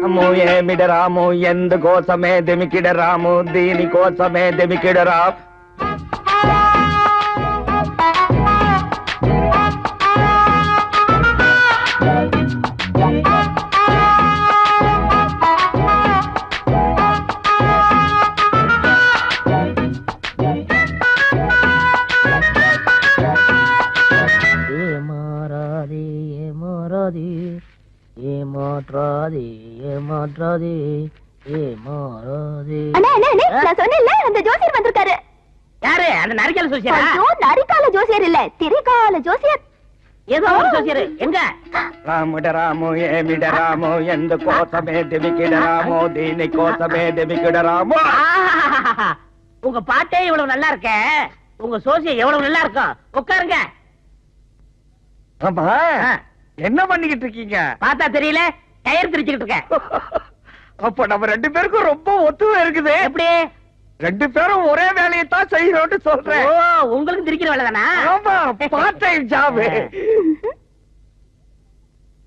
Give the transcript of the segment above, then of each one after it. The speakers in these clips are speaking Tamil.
రాము ఏమిడ రాము ఎందు కోసమే దెమికిడ రాము దీని కోసమే దెమికిడ ஏமாற்றாதே ஏமாற்றாதே ஏமாறாதே. நான் சொன்னேன்ல அந்த ஜோசியர் வந்திருக்காரு. யாரு? அந்த நரிக்கால ஜோசியரா? ஐயோ நரிக்கால ஜோசியர் இல்ல திரிகால ஜோசியர். ஏதோ ஜோசியர். எங்க? ராமுட ராமு ஏமிட ராமு எந்த கோசமே திமிக்கிட ராமு தீனி கோசமே திமிக்கிட ராமோ உங்க பாட்டே இவ்வளவு நல்லா இருக்க. உங்க சோசியம் எவ்வளவு நல்லா இருக்கும்? உட்காருங்க. ஆமா. என்ன பண்ணிக்கிட்டு இருக்கீங்க? பார்த்தா தெரியல கயிறு திரிச்சுக்கிட்டு இருக்கேன். அப்ப நம்ம ரெண்டு பேருக்கும் ரொம்ப ஒத்துமை இருக்குது. எப்படி? ரெண்டு பேரும் ஒரே வேலையை தான் செய்யறோம்னு ஓ சொல்றேன் உங்களுக்கு திரிக்கிற வேலை தானா? ஆமா பார்ட் டைம் ஜாப்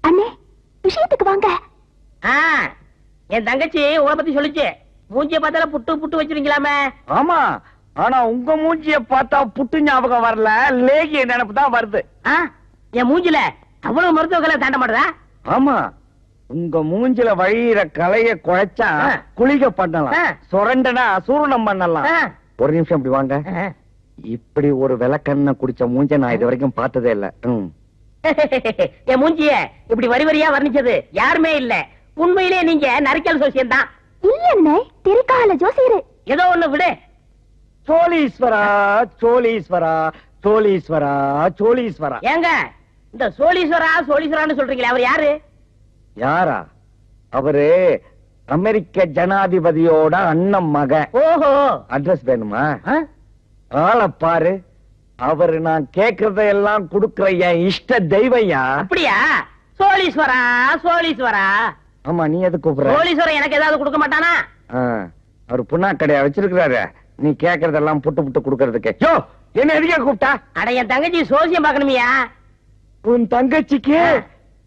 அண்ணே விஷயத்துக்கு வாங்க. ஆ, என் தங்கச்சி உங்களை பத்தி சொல்லுச்சு. மூஞ்சிய பார்த்தால புட்டு புட்டு வச்சிருக்கலாமே ஆமா ஆனா உங்க மூஞ்சிய பார்த்தா புட்டு ஞாபகம் வரல லேகிய நினைப்பு தான் வருது. ஆ, என் மூஞ்சில அவ்வளவு மருத்துவ தாண்ட மாட்டதா ஆமா. உங்க மூஞ்சில வழியிற கலைய குழைச்சா ஆ. குளிக பண்ணலாம். சுரண்டனா சூரணம் பண்ணலாம். ஒரு நிமிஷம் இப்படி வாங்க. இப்படி ஒரு விளக்கண்ண குடிச்ச மூஞ்ச நான் இது வரைக்கும் பார்த்ததே இல்ல. என் மூஞ்சிய இப்படி வரி வரியா வர்ணிச்சது யாருமே இல்ல. உண்மையிலே நீங்க நரிக்கல் சோசியம் தான். இல்ல திரிகால ஜோசியர். ஏதோ ஒண்ணு விடு. சோழீஸ்வரா சோழீஸ்வரா சோழீஸ்வரா சோழீஸ்வரா. ஏங்க இந்த சோழீஸ்வரா சோழீஸ்வரான்னு சொல்றீங்களே அவர் யாரு? யாரா? அவரு அமெரிக்க ஜனாதிபதியோட அண்ணன் மகன். ஓஹோ. அட்ரஸ் வேணுமா? ஆளை பாரு. அவரு நான் கேக்குறதையெல்லாம் கொடுக்கிற என் இஷ்ட தெய்வையா அப்படியா? சோழீஸ்வரா சோழீஸ்வரா. ஆமா நீ எது கூப்பிடுற? சோழீஸ்வரன் எனக்கு ஏதாவது கொடுக்க மாட்டானா? அவரு புண்ணா கடையா வச்சிருக்கிறாரு. நீ கேக்குறதெல்லாம் புட்டு புட்டு கொடுக்கறதுக்கு. யோ என்ன எதுக்கே கூப்பிட்டா? அட என் தங்கச்சி சோசியம் பாக்கணுமியா உன் தங்கச்சிக்கு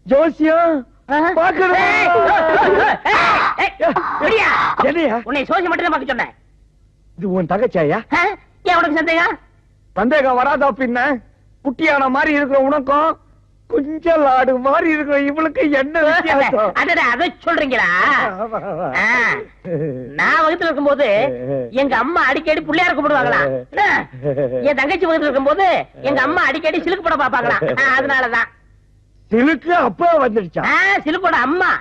ஜோசியம் உன்னை சோசியம் மட்டும் பார்க்க சொன்னேன். இது உன் தங்கச்சியா? ஏன் உனக்கு சந்தேகம்? சந்தேகம் வராதா பின்ன? குட்டியான மாதிரி இருக்கிற உனக்கும் கொஞ்சம் லாடு மாதிரி இருக்கிற இவளுக்கு என்ன அதை சொல்றீங்களா. நான் வகுத்துல இருக்கும்போது எங்க அம்மா அடிக்கடி புள்ளையார கும்பிடுவாங்களா என்ன? என் தங்கச்சி வகுத்துல இருக்கும்போது எங்க அம்மா அடிக்கடி சிலுக்கு படம் பாப்பாங்களா அதனாலதான். சிலுக்கு அப்ப வந்துடுச்சா? சிலுக்கோட அம்மா.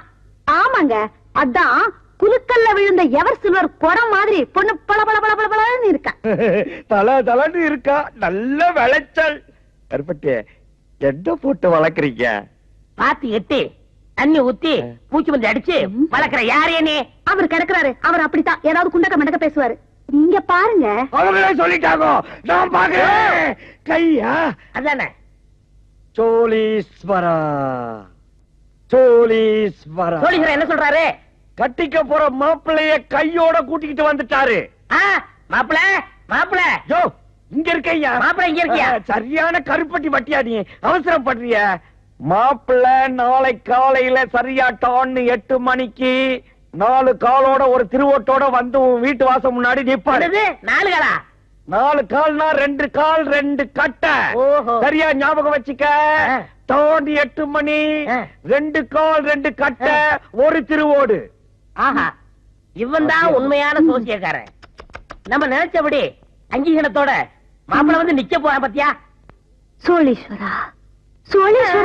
ஆமாங்க. அதான் குலுக்கல்ல விழுந்த எவர் சில்வர் குடம் மாதிரி பொண்ணு பள பள பள பள பளன்னு இருக்கா. தல தலன்னு இருக்கா. நல்ல விளைச்சல். கருப்பட்டி என்ன போட்டு வளர்க்குறீங்க? பாத்தி எட்டி தண்ணி ஊத்தி பூச்சி வந்து அடிச்சு வளர்க்கிற யாரே நீ? அவர் கிடக்குறாரு. அவர் அப்படித்தான். ஏதாவது குண்டக்க மண்டக்க பேசுவாரு. நீங்க பாருங்க. அவங்களே சொல்லிட்டாங்க. நான் பாக்குறேன் கையா? அதானே? சோழீஸ்வரா. சோழீஸ்வரா. சோழீஸ்வரர் என்ன சொல்றாரு? கட்டிக்க போற மாப்பிள்ளைய கையோட கூட்டிக்கிட்டு வந்துட்டாரு. ஆ, மாப்பிள மாப்பிள யோ இங்க இருக்கையா? மாப்பிள்ளை இங்க இருக்கியா? சரியான கருப்பட்டி வட்டியா நீ? அவசரப்படுறிய? மாப்பிள்ள நாளை காலையில சரியா டான்னு எட்டு மணிக்கு நாலு காலோட ஒரு திருவோட்டோட வந்து வீட்டு வாசல் முன்னாடி என்னது? நாலு காலா? நாலு கால்னா ரெண்டு கால் ரெண்டு கட்டை. சரியா ஞாபகம் வச்சுக்க. டான் எட்டு மணி. ரெண்டு கால் ரெண்டு கட்டை ஒரு திருவோடு. ஆஹா. இவன் தான் உண்மையான சோசியக்காரன். நம்ம நினைச்சபடி அங்கீகாரத்தோட மாப்பிள வந்து நிக்க போறான் பாத்தியா? சோழீஸ்வரா? சோழீஸ்வரா?